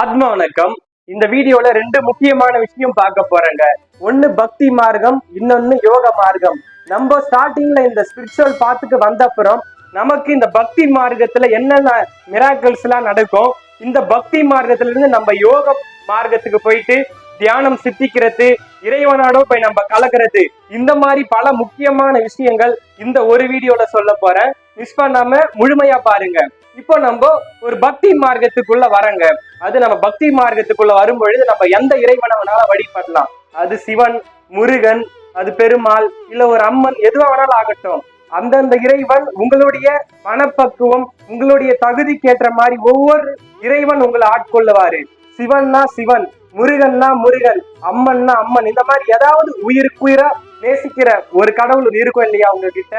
ஆத்ம வணக்கம். இந்த வீடியோல ரெண்டு முக்கியமான விஷயம் பார்க்க போறேங்க. ஒன்னு பக்தி மார்க்கம் இன்னொன்னு யோக மார்க்கம். நம்ம ஸ்டார்டிங்ல இந்த ஸ்பிரிச்சுவல் பாத்துக்கு வந்த அப்புறம் நமக்கு இந்த பக்தி மார்க்கத்துல என்னென்ன மிராக்கிள்ஸ் எல்லாம் நடக்கும்? இந்த பக்தி மார்க்கத்துல இருந்து நம்ம யோக மார்க்கத்துக்கு போயிட்டு தியானம் சித்திக்கிறது இறைவனாடோ போய் நம்ம கலக்கிறது. இந்த மாதிரி பல முக்கியமான விஷயங்கள் இந்த ஒரு வீடியோல சொல்ல போறேன். மிஸ் பண்ணாம முழுமையா பாருங்க. இப்போ நம்ம ஒரு பக்தி மார்க்கத்துக்குள்ள வரங்க. அது நம்ம பக்தி மார்க்கத்துக்குள்ள வரும்பொழுது நம்ம எந்த இறைவனை வேணாலும் வழிபடலாம். அது சிவன் முருகன் அது பெருமாள் இல்ல ஒரு அம்மன் எதுவா வேணாலும் ஆகட்டும். அந்தந்த இறைவன் உங்களுடைய மனப்பக்குவம் உங்களுடைய தகுதிக்கேற்ற மாதிரி ஒவ்வொரு இறைவன் உங்களை ஆட்கொள்ளுவாரு. சிவன்னா சிவன் முருகன்னா முருகன் அம்மன்னா அம்மன் இந்த மாதிரி ஏதாவது உயிருக்குயிரா நேசிக்கிற ஒரு கடவுள் இருக்கும் இல்லையா உங்ககிட்ட?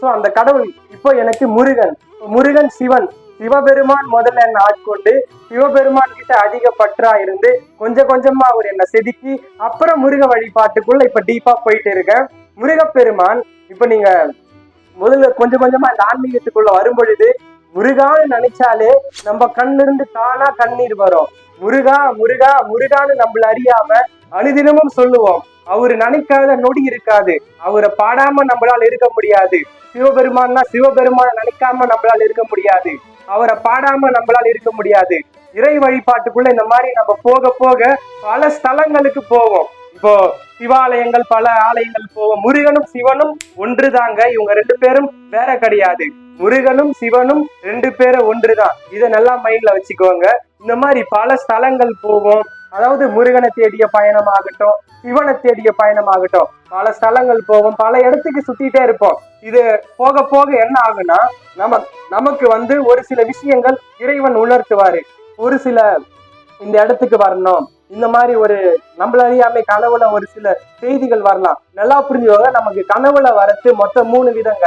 சோ அந்த கடவுள் இப்போ எனக்கு முருகன். முருகன் சிவன் சிவபெருமான் முதல்ல என்ன ஆட்கொண்டு சிவபெருமான் கிட்ட அதிக பற்றா இருந்து கொஞ்சம் கொஞ்சமா அவர் என்ன செதுக்கி அப்புறம் முருக வழிபாட்டுக்குள்ள இப்ப டீப்பா போயிட்டு இருக்கேன். முருகப்பெருமான் இப்ப நீங்க முதல்ல கொஞ்சம் கொஞ்சமா இந்த ஆன்மீகத்துக்குள்ள வரும் பொழுது முருகான்னு நினைச்சாலே நம்ம கண்ணிருந்து இருந்து தானா கண்ணீர் வரும். முருகா முருகா முருகான்னு நம்மள அறியாம அனுதினமும் சொல்லுவோம் அவரு நினைக்காத நொடி இருக்காது. அவரை பாடாம நம்மளால இருக்க முடியாது. சிவபெருமான்னா சிவபெருமான நினைக்காம நம்மளால இருக்க முடியாது. அவரை பாடாம நம்மளால இருக்க முடியாது. இறை வழிபாட்டுக்குள்ள இந்த மாதிரி நம்ம போக போக பல ஸ்தலங்களுக்கு போவோம். இப்போ சிவாலயங்கள் பல ஆலயங்கள் போவோம். முருகனும் சிவனும் ஒன்றுதாங்க. இவங்க ரெண்டு பேரும் வேற கிடையாது. முருகனும் சிவனும் ரெண்டு பேரும் ஒன்றுதான். இதை நல்லா மைண்ட்ல வச்சுக்கோங்க. இந்த மாதிரி பல ஸ்தலங்கள் போவோம். அதாவது முருகனை தேடிய பயணமாகட்டும் சிவனை தேடிய பயணமாகட்டும் பல ஸ்தலங்கள் போவோம் பல இடத்துக்கு சுத்திட்டே இருப்போம். இது போக போக என்ன ஆகுனா நம்ம நமக்கு வந்து ஒரு சில விஷயங்கள் இறைவன் உணர்த்துவாரு. ஒரு சில இந்த இடத்துக்கு வரணும் இந்த மாதிரி ஒரு நம்மள அறியாமை கனவுல ஒரு சில செய்திகள் வரலாம். நல்லா புரிஞ்சுக்கோங்க நமக்கு கனவுல வரது மொத்தம் மூணு விதங்க.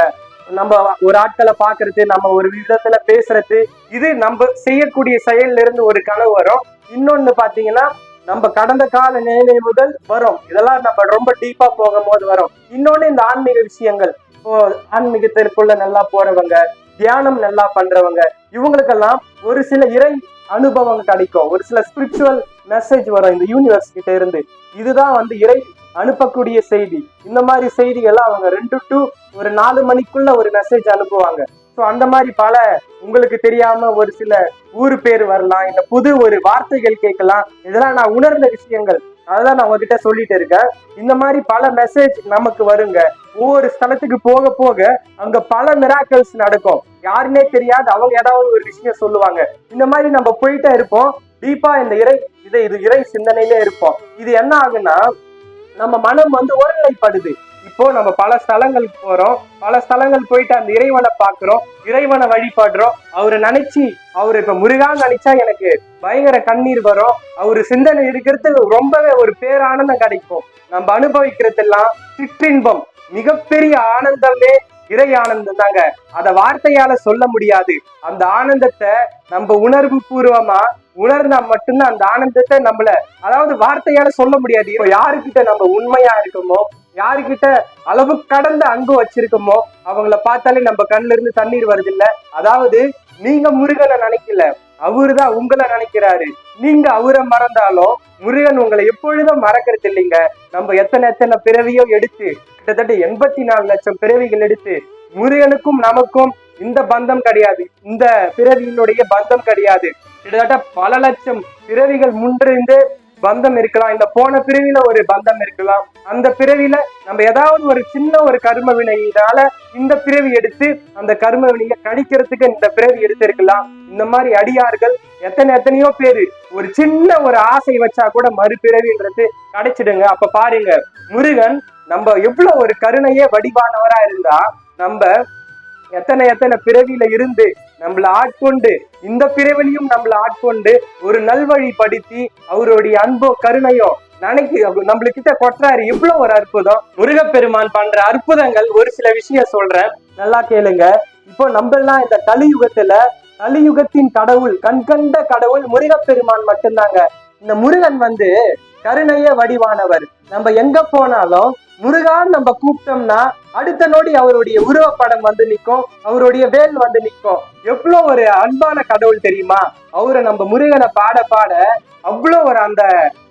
நம்ம ஒரு ஆட்களை பாக்குறது நம்ம ஒரு விதத்துல பேசுறது இது நம்ம செய்யக்கூடிய செயல்ல இருந்து ஒரு கனவு வரும். இன்னொன்னு பாத்தீங்கன்னா நம்ம கடந்த கால நினைவுகள் வரும். இதெல்லாம் நம்ம ரொம்ப டீப்பா போகும்போது வரும். இன்னொன்னு இந்த ஆன்மீக விஷயங்கள். இப்போ ஆன்மீகத்திற்குள்ள நல்லா போறவங்க தியானம் நல்லா பண்றவங்க இவங்களுக்கெல்லாம் ஒரு சில இறை அனுபவம் கிடைக்கும். ஒரு சில ஸ்பிரிச்சுவல் மெசேஜ் வரும் இந்த யூனிவர்ஸ் கிட்ட இருந்து. இதுதான் வந்து இறை அனுப்பக்கூடிய செய்தி. இந்த மாதிரி செய்திகள்லாம் அவங்க ரெண்டு டு ஒரு நாலு மணிக்குள்ள ஒரு மெசேஜ் அனுப்புவாங்க. ஸோ அந்த மாதிரி பல உங்களுக்கு தெரியாம ஒரு சில ஊர் பேர் வரலாம் இந்த புது ஒரு வார்த்தைகள் கேட்கலாம். இதெல்லாம் நான் உணர்ந்த விஷயங்கள். அதான் நான் உங்ககிட்ட சொல்லிட்டு இருக்கேன். இந்த மாதிரி பல மெசேஜ் நமக்கு வருங்க. ஒவ்வொரு ஸ்தலத்துக்கு போக போக அங்க பல மிராக்கல்ஸ் நடக்கும். யாருன்னே தெரியாது. அவங்க ஏதாவது ஒரு விஷயம் சொல்லுவாங்க. இந்த மாதிரி நம்ம போயிட்டே இருப்போம். டீப்பா இந்த இறை இதை இது இறை சிந்தனையிலே இருப்போம். இது என்ன ஆகுன்னா நம்ம மனம் வந்து ஒருநிலைப்படுது. இப்போ நம்ம பல ஸ்தலங்களுக்கு போறோம். பல ஸ்தலங்கள் போயிட்டு அந்த இறைவனை பாக்குறோம் இறைவனை வழிபடுறோம். அவரை நினைச்சு அவரு இப்ப முருகான்னு நினைச்சா எனக்கு பயங்கர கண்ணீர் வரும். அவரு சிந்தனை இருக்கிறது ரொம்பவே ஒரு பேரானந்தம் கிடைக்கும். நம்ம அனுபவிக்கிறதெல்லாம் சிற்றின்பம். மிகப்பெரிய ஆனந்தமே இறை ஆனந்தம் தாங்க. அத வார்த்தையால சொல்ல முடியாது. அந்த ஆனந்தத்தை நம்ம உணர்வு பூர்வமா உணர்ந்தா மட்டும்தான் அந்த ஆனந்தத்தை நம்மள அதாவது வார்த்தையால சொல்ல முடியாது. இப்போ யாருக்கிட்ட நம்ம உண்மையா இருக்கோமோ யாருக்கிட்ட அளவு கடந்த அன்பு வச்சிருக்கோமோ அவங்கள பார்த்தாலே நம்ம கண்ணுல இருந்து தண்ணீர் வருது இல்ல அதாவது நீங்க முருகனை நினைக்கல. அவருதான் உங்களை நினைக்கிறாரு. நீங்க அவரை மறந்தாலும் முருகன் உங்களை எப்பொழுதும் மறக்கிறது இல்லைங்க. நம்ம எத்தனை எத்தனை பிறவியோ எடுத்து கிட்டத்தட்ட எண்பத்தி நாலு லட்சம் பிறவிகள் எடுத்து முருகனுக்கும் நமக்கும் இந்த பந்தம் கிடையாது. இந்த பிறவியினுடைய பந்தம் கிடையாது. கிட்டத்தட்ட பல லட்சம் பிறவிகள் முன்றிருந்து பந்தம் இருக்கலாம். இந்த போன பிறவில ஒரு பந்தம் இருக்கலாம். அந்த பிறவில நம்ம ஏதாவது ஒரு சின்ன ஒரு கர்ம வினையினால இந்த பிறவி எடுத்து அந்த கர்ம வினையை கணிக்கிறதுக்கு இந்த பிறவி எடுத்திருக்கலாம். இந்த மாதிரி அடியார்கள் எத்தனை எத்தனையோ பேரு ஒரு சின்ன ஒரு ஆசை வச்சா கூட மறுபிறவின்றது கிடைச்சிடுங்க. அப்ப பாருங்க முருகன் நம்ம எவ்வளவு ஒரு கருணையே வடிவானவரா இருந்தா நம்ம எத்தனை எத்தனை பிறவியில இருந்து நம்மள ஆட்கொண்டு இந்த பிறவிலையும் நம்மள ஆட்கொண்டு ஒரு நல்வழி படுத்தி அவருடைய அன்போ கருணையோ நினைக்கு நம்மளுக்கிட்ட கொட்டுறாரு. இவ்வளவு ஒரு அற்புதம். முருகப்பெருமான் பண்ற அற்புதங்கள். ஒரு சில விஷயம் சொல்றேன். நல்லா கேளுங்க. இப்போ நம்மளாம் இந்த கலியுகத்துல கலியுகத்தின் கடவுள் கண்கண்ட கடவுள் முருகப்பெருமான் மட்டும்தாங்க. இந்த முருகன் வந்து கருணைய வடிவானவர். நம்ம எங்க போனாலும் முருகான் நம்ம கூப்பிட்டோம்னா அடுத்த நொடி அவருடைய உருவப்படம் வந்து நிக்கும் அவருடைய வேல் வந்து நிக்கும் எவ்வளவு ஒரு அன்பான கடவுள் தெரியுமா? அவரை நம்ம முருகனை பாட பாட அவ்வளோ ஒரு அந்த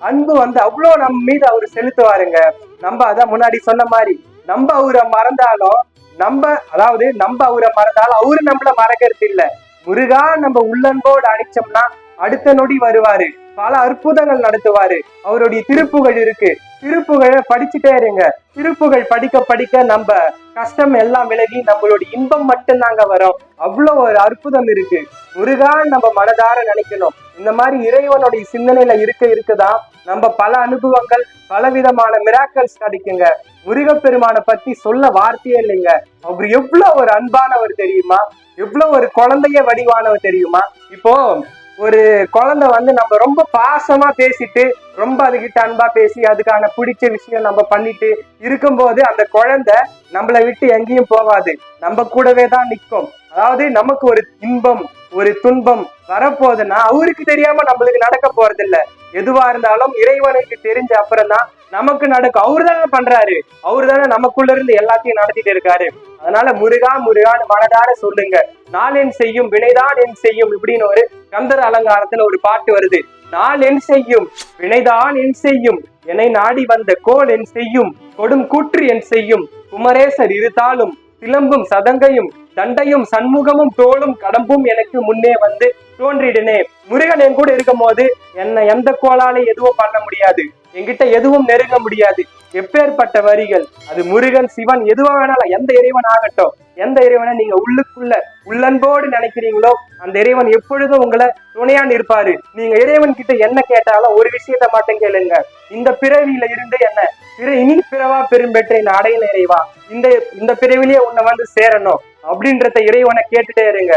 அன்பு வந்து அவ்வளோ நம்ம மீது அவர் செலுத்துவாருங்க. நம்ம அதான் முன்னாடி சொன்ன மாதிரி நம்ம அவரை மறந்தாலும் நம்ம அதாவது நம்ம அவரை மறந்தாலும் அவரு நம்மள மறக்கிறது இல்ல முருகா நம்ம உள்ளன்போடு அணைச்சோம்னா அடுத்த நொடி வருவாரு. பல அற்புதங்கள் நடத்துவாரு. அவருடைய திருப்புகள் இருக்கு. திருப்புகளை படிச்சுட்டே இருங்க. திருப்புகள் படிக்க படிக்க நம்ம கஷ்டம் எல்லாம் விலகி நம்மளுடைய இன்பம் மட்டும் தாங்க வரும். அவ்வளோ ஒரு அற்புதம் இருக்கு. முருகா நம்ம மனதார நினைக்கணும். இந்த மாதிரி இறைவனுடைய சிந்தனையில இருக்க இருக்குதான் நம்ம பல அனுபவங்கள் பலவிதமான மிராக்கல்ஸ் கிடைக்குங்க. முருகப்பெருமானை பத்தி சொல்ல வார்த்தையே இல்லைங்க. அவர் எவ்வளவு ஒரு அன்பானவர் தெரியுமா? எவ்வளவு ஒரு குழந்தைய வடிவானவர் தெரியுமா? இப்போ ஒரு குழந்தை வந்து நம்ம ரொம்ப பாசமா பேசிட்டு ரொம்ப அதுகிட்ட அன்பா பேசி அதுக்கான பிடிச்ச விஷயம் நம்ம பண்ணிட்டு இருக்கும்போது அந்த குழந்தை நம்மளை விட்டு எங்கேயும் போகாது. நம்ம கூடவே தான் நிற்கும். அதாவது நமக்கு ஒரு இன்பம் ஒரு துன்பம் வரப்போகுதுன்னா அவருக்கு தெரியாம நம்மளுக்கு நடக்க போறது இல்ல எதுவா இருந்தாலும் இறைவனுக்கு தெரிஞ்ச அப்புறம் தான் நமக்கு நடக்கும். அவரு தானே பண்றாரு. அவரு தானே நமக்குள்ள இருந்து எல்லாத்தையும் நடத்திட்டு இருக்காரு. அதனால முருகா முருகான்னு மனதார சொல்லுங்க. நாள் என் செய்யும் வினைதான் என் செய்யும் இப்படின்னு ஒரு கந்தர் அலங்காரத்துல ஒரு பாட்டு வருது. நாள் என் செய்யும் வினைதான் என் செய்யும். என்னை நாடி வந்த கோல் என் செய்யும் கொடும் கூற்று என் செய்யும். குமரேசர் இருத்தாலும் சிலம்பும் சதங்கையும் தண்டையும் சண்முகமும் தோளும் கடம்பும் எனக்கு முன்னே வந்து தோன்றிடுனே. முருகன் என் கூட இருக்கும் போது என்னை எந்த கோளாலையும் எதுவும் பண்ண முடியாது. என்கிட்ட எதுவும் நெருங்க முடியாது. எப்பேற்பட்ட வரிகள்? அது முருகன் சிவன் எதுவா வேணாலும் எந்த இறைவன் ஆகட்டும். எந்த இறைவனை நீங்க உள்ளுக்குள்ள உள்ளன்போடு நினைக்கிறீங்களோ அந்த இறைவன் எப்பொழுதும் உங்களை துணையா இருப்பாரு. நீங்க இறைவன் கிட்ட என்ன கேட்டாலும் ஒரு விஷயத்த மட்டும் கேளுங்க. இந்த பிறவியில இருந்து என்ன பிற இனி பிறவா பெரும்பெற்ற இந்த அடையில இறைவா இந்த இந்த பிறவிலேயே உன்னை வந்து சேரணும் அப்படின்றத இறைவனை கேட்டுட்டே இருங்க.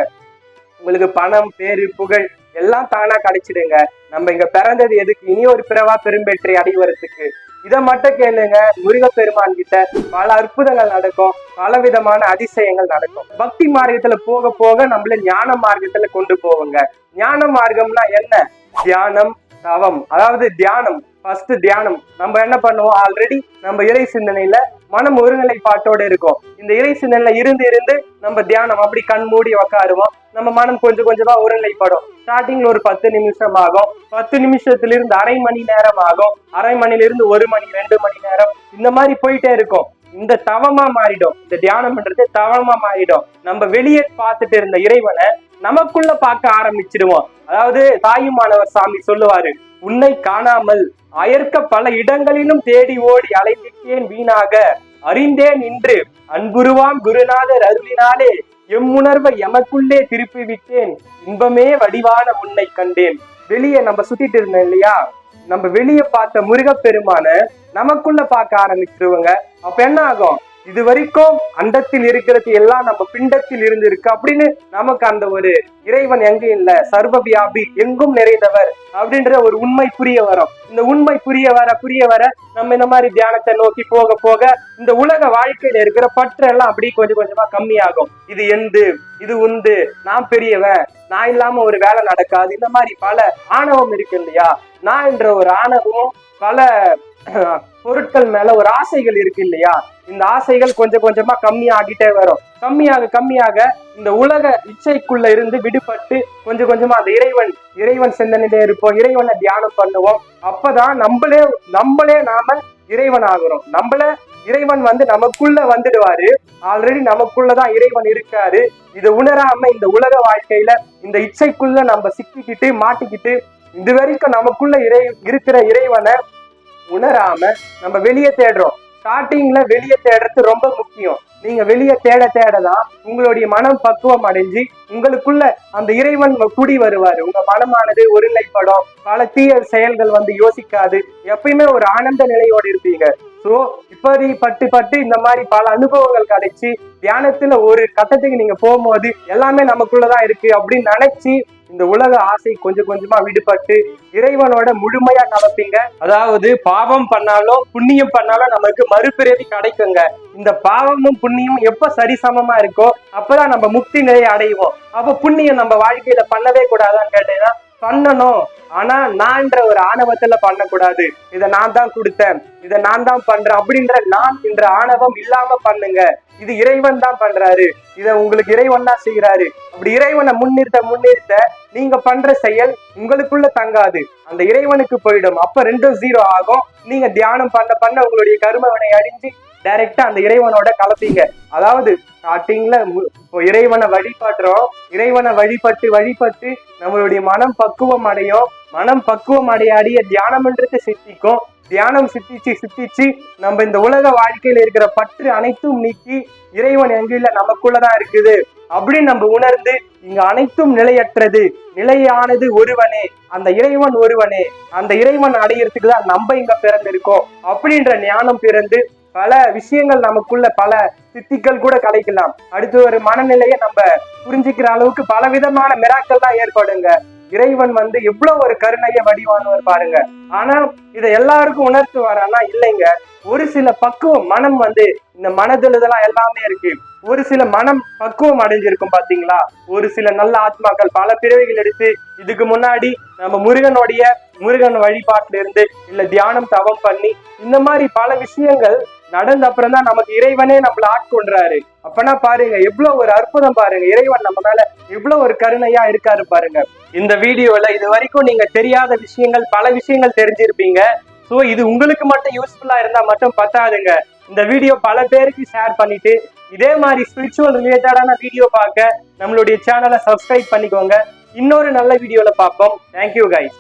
உங்களுக்கு பணம் பேரு புகழ் எல்லாம் தானா கிடைச்சிடுங்க. நம்ம இங்க பிறந்தது எதுக்கு? இனி ஒரு பிறவா பெரும்பெற்றை அடைவரத்துக்கு. இதை மட்டும் கேளுங்க. முருகப்பெருமான் கிட்ட பல அற்புதங்கள் நடக்கும். பல விதமான அதிசயங்கள் நடக்கும். பக்தி மார்க்கத்துல போக போக நம்மள ஞான மார்க்கத்துல கொண்டு போவோங்க. ஞான மார்க்கம்னா என்ன? தியானம் தவம். அதாவது தியானம். ஃபர்ஸ்ட் தியானம். நம்ம என்ன பண்ணுவோம்? ஆல்ரெடி நம்ம இறை சிந்தனையில மனம் ஒருநிலைப்பாட்டோட இருக்கும். இந்த இறை சிந்தனையில இருந்து இருந்து நம்ம தியானம் அப்படி கண் மூடி உக்காருவோம். நம்ம மனம் கொஞ்சம் கொஞ்சமா ஒருநிலைப்படும். ஸ்டார்டிங்ல ஒரு பத்து நிமிஷம் ஆகும். பத்து நிமிஷத்துல இருந்து அரை மணி நேரம் ஆகும். அரை மணில இருந்து ஒரு மணி ரெண்டு மணி நேரம். இந்த மாதிரி போயிட்டே இருக்கும். இந்த தவமா மாறிடும். இந்த தியானம்ன்றது தவமா மாறிடும். நம்ம வெளியே பார்த்துட்டு இருந்த இறைவனை நமக்குள்ள பார்க்க ஆரம்பிச்சிடுவோம். அதாவது தாயுமானவர் சாமி சொல்லுவாரு உன்னை காணாமல் அயர்க்க பல இடங்களிலும் தேடி ஓடி அலைந்திட்டேன் வீணாக. அறிந்தேன் இன்று அன்புருவாம் குருநாதர் அருளினாலே எம்முணர்வை எமக்குள்ளே திருப்பி விட்டேன் இன்பமே வடிவான உன்னை கண்டேன். வெளியே நம்ம சுத்திட்டு இருந்தோம் இல்லையா? நம்ம வெளியே பார்த்த முருகப்பெருமான நமக்குள்ள பார்க்க ஆரம்பிச்சிருவங்க. அப்ப என்ன ஆகும்? இது வரைக்கும் அண்டத்தில் இருக்கிறது எல்லாம் நம்ம பிண்டத்தில் இருந்து இருக்கு அப்படின்னு நமக்கு அந்த ஒரு இறைவன் எங்க இல்ல? சர்வவியாபி எங்கும் நிறைந்தவர் அப்படின்ற ஒரு உண்மை புரிய வரும். இந்த உண்மை புரிய வர புரிய வர நம்ம இந்த மாதிரி தியானத்தை நோக்கி போக போக இந்த உலக வாழ்க்கையில இருக்கிற பற்றெல்லாம் அப்படி கொஞ்சம் கொஞ்சமா கம்மியாகும். இது எந்து இது உண்டு நான் பெரியவன் நான் இல்லாம ஒரு வேலை நடக்காது. இந்த மாதிரி பல ஆணவம் இருக்கு இல்லையா? நான் என்ற ஒரு ஆணவமும் பல பொருட்கள் மேல ஒரு ஆசைகள் இருக்கு இல்லையா? இந்த ஆசைகள் கொஞ்சம் கொஞ்சமா கம்மியாகிட்டே வரும். கம்மியாக கம்மியாக இந்த உலக இச்சைக்குள்ள இருந்து விடுபட்டு கொஞ்சம் கொஞ்சமா அந்த இறைவன் இறைவன் சிந்தனையிலே இருப்போம் இறைவனை தியானம் பண்ணுவோம். அப்பதான் நம்மளே நம்மளே நாம இறைவன் ஆகுறோம் நம்மள இறைவன் வந்து நமக்குள்ள வந்துடுவாரு. ஆல்ரெடி நமக்குள்ளதான் இறைவன் இருக்காரு. இதை உணராம இந்த உலக வாழ்க்கையில இந்த இச்சைக்குள்ள நம்ம சிக்கிக்கிட்டு மாட்டிக்கிட்டு இது வரைக்கும் நமக்குள்ள இறை இருக்கிற இறைவனை உணராம நம்ம வெளியே தேடுறோம். ஸ்டார்டிங்ல வெளியே தேடுறது ரொம்ப முக்கியம். நீங்க வெளியே தேட தேடதான் உங்களுடைய மனம் பக்குவம் அடைஞ்சு உங்களுக்குள்ள அந்த இறைவன் கூடி வருவாரு. உங்க மனமானது ஒருநிலைப்படும். பல தீய செயல்கள் வந்து யோசிக்காது. எப்பயுமே ஒரு ஆனந்த நிலையோடு இருப்பீங்க. சோ இப்படி பட்டு பட்டு இந்த மாதிரி பல அனுபவங்கள் கிடைச்சி தியானத்துல ஒரு கட்டத்துக்கு நீங்க போகும்போது எல்லாமே நமக்குள்ளதான் இருக்கு அப்படின்னு நினைச்சு இந்த உலக ஆசை கொஞ்சம் கொஞ்சமா விடுபட்டு இறைவனோட முழுமையா கலப்பீங்க அதாவது பாவம் பண்ணாலும் புண்ணியம் பண்ணாலும் நமக்கு மறுபிறவி கிடைக்குங்க. இந்த பாவமும் புண்ணியமும் எப்ப சரிசமமா இருக்கோ அப்பதான் நம்ம முக்தி நிலையை அடைவோம். அப்ப புண்ணியம் நம்ம வாழ்க்கையில பண்ணவே கூடாதான்னு கேட்டீங்கன்னா பண்ணணும். ஆனா நான்ன்ற ஒரு ஆணவத்துல பண்ணக்கூடாது. இதை நான் தான் கொடுத்தேன். இதை நான் தான் பண்றேன் அப்படின்ற நான் என்ற ஆணவம் இல்லாம பண்ணுங்க. இது இறைவன் தான் பண்றாரு. இதை உங்களுக்கு இறைவன் தான் செய்யறாரு அப்படி இறைவனை முன்னிறுத்த முன்னிறுத்த நீங்க பண்ற செயல் உங்களுக்குள்ள தங்காது. அந்த இறைவனுக்கு போயிடும். அப்ப ரெண்டும் ஜீரோ ஆகும். நீங்க தியானம் பண்ண பண்ண உங்களுடைய கருமவனை அடிஞ்சு டைரக்டா அந்த இறைவனோட கலப்பீங்க. அதாவது ஸ்டார்டிங்ல இப்போ இறைவனை வழிபடுறோம். இறைவனை வழிபட்டு வழிபட்டு நம்மளுடைய மனம் பக்குவம் அடையும். மனம் பக்குவம் அடைய அடைய தியானம்ன்றது சித்திக்கும். தியானம் சித்திச்சு சித்திச்சு நம்ம இந்த உலக வாழ்க்கையில இருக்கிற பற்று அனைத்தும் நீக்கி இறைவன் எங்க இல்ல நமக்குள்ளதான் இருக்குது. அப்படின்னு நம்ம உணர்ந்து இங்க அனைத்தும் நிலையற்றது. நிலையானது ஒருவனே அந்த இறைவன் ஒருவனே அந்த இறைவன் அடையிறதுக்கு தான் நம்ம இங்க பிறந்திருக்கோம். அப்படின்ற ஞானம் பிறந்து பல விஷயங்கள் நமக்குள்ள பல சித்திகள் கூட கிடைக்கலாம். அடுத்து ஒரு மனநிலையை நம்ம புரிஞ்சுக்கிற அளவுக்கு பல விதமான மிராக்கள் தான் ஏற்படுங்க. இறைவன் வந்து எவ்வளவு ஒரு கருணைய வடிவானவர் பாருங்க. ஆனா இதை எல்லாருக்கும் உணர்த்து வரானா இல்லைங்க. ஒரு சில பக்குவம் மனம் வந்து இந்த மனதெழுதெல்லாம் எல்லாமே இருக்கு. ஒரு சில மனம் பக்குவம் அடைஞ்சிருக்கும் பாத்தீங்களா? ஒரு சில நல்ல ஆத்மாக்கள் பல பிறவிகள் எடுத்து இதுக்கு முன்னாடி நம்ம முருகனுடைய முருகன் வழிபாட்டுல இருந்து இல்ல தியானம் தவம் பண்ணி இந்த மாதிரி பல விஷயங்கள் நடந்த அப்புறம் தான் நமக்கு இறைவனே நம்மள ஆட்கொண்டாரு அப்பனா பாருங்க எவ்வளவு ஒரு அற்புதம் பாருங்க. இறைவன் நம்ம மேல எவ்வளவு ஒரு கருணையா இருக்காரு பாருங்க. இந்த வீடியோல இது வரைக்கும் நீங்க தெரியாத விஷயங்கள் பல விஷயங்கள் தெரிஞ்சிருப்பீங்க. சோ இது உங்களுக்கு மட்டும் யூஸ்ஃபுல்லா இருந்தா மட்டும் பத்தாதுங்க. இந்த வீடியோ பல பேருக்கு ஷேர் பண்ணிட்டு இதே மாதிரி ஸ்பிரிச்சுவல் ரிலேட்டடான வீடியோ பார்க்க நம்மளுடைய சேனலை சப்ஸ்கிரைப் பண்ணிக்கோங்க. இன்னொரு நல்ல வீடியோல பார்ப்போம். Thank you guys